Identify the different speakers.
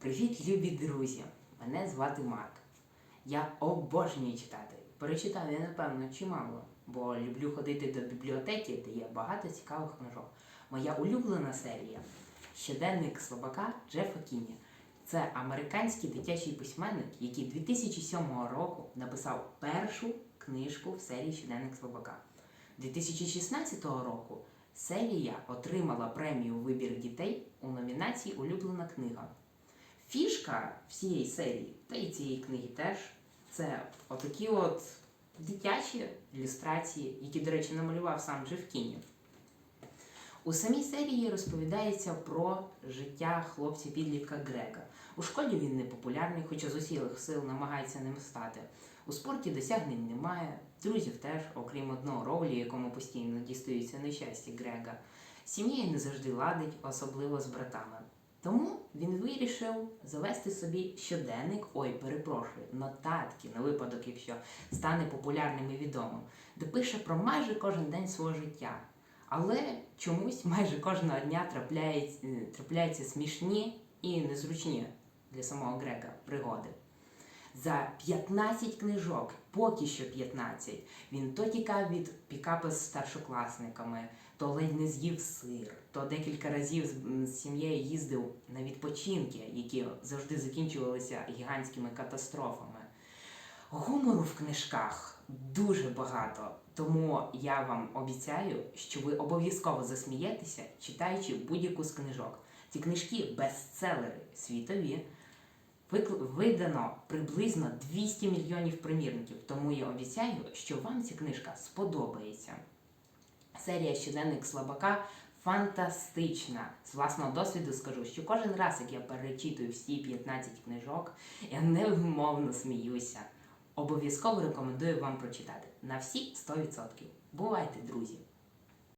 Speaker 1: Привіт, любі друзі! Мене звати Марк. Я обожнюю читати. Перечитав я, напевно, чимало, бо люблю ходити до бібліотеки, де є багато цікавих книжок. Моя улюблена серія Щоденник слабака Джефа Кіні. Це американський дитячий письменник, який 2007 року написав першу книжку в серії Щоденник слабака. 2016 року серія отримала премію Вибір дітей у номінації Улюблена книга. Фішка всієї серії, та й цієї книги теж, це отакі от дитячі ілюстрації, які, до речі, намалював сам Джеф Кіні. У самій серії розповідається про життя хлопця-підлітка Грега. У школі він не популярний, хоча з усілих сил намагається ним стати. У спорті досягнень немає, друзів теж, окрім одного Роулі, якому постійно дістаються нещастя Грега. Сім'єю не завжди ладить, особливо з братами. Тому він вирішив завести собі щоденник, ой, перепрошую, нотатки на випадок, якщо стане популярним і відомим, де пише про майже кожен день свого життя. Але чомусь майже кожного дня трапляється, е, трапляються смішні і незручні для самого грека пригоди. За 15 книжок, поки що 15, він то тікав від пікапа з старшокласниками, то ледь не з'їв сир, то декілька разів з сім'єю їздив на відпочинки, які завжди закінчувалися гігантськими катастрофами. Гумору в книжках дуже багато, тому я вам обіцяю, що ви обов'язково засмієтеся, читаючи будь-яку з книжок. Ці книжки бестселери світові. Видано приблизно 200 мільйонів примірників, тому я обіцяю, що вам ця книжка сподобається. Серія щоденник слабака фантастична. З власного досвіду скажу, що кожен раз, як я перечитую всі 15 книжок, я невмовно сміюся. Обов'язково рекомендую вам прочитати на всі 100%. Бувайте, друзі!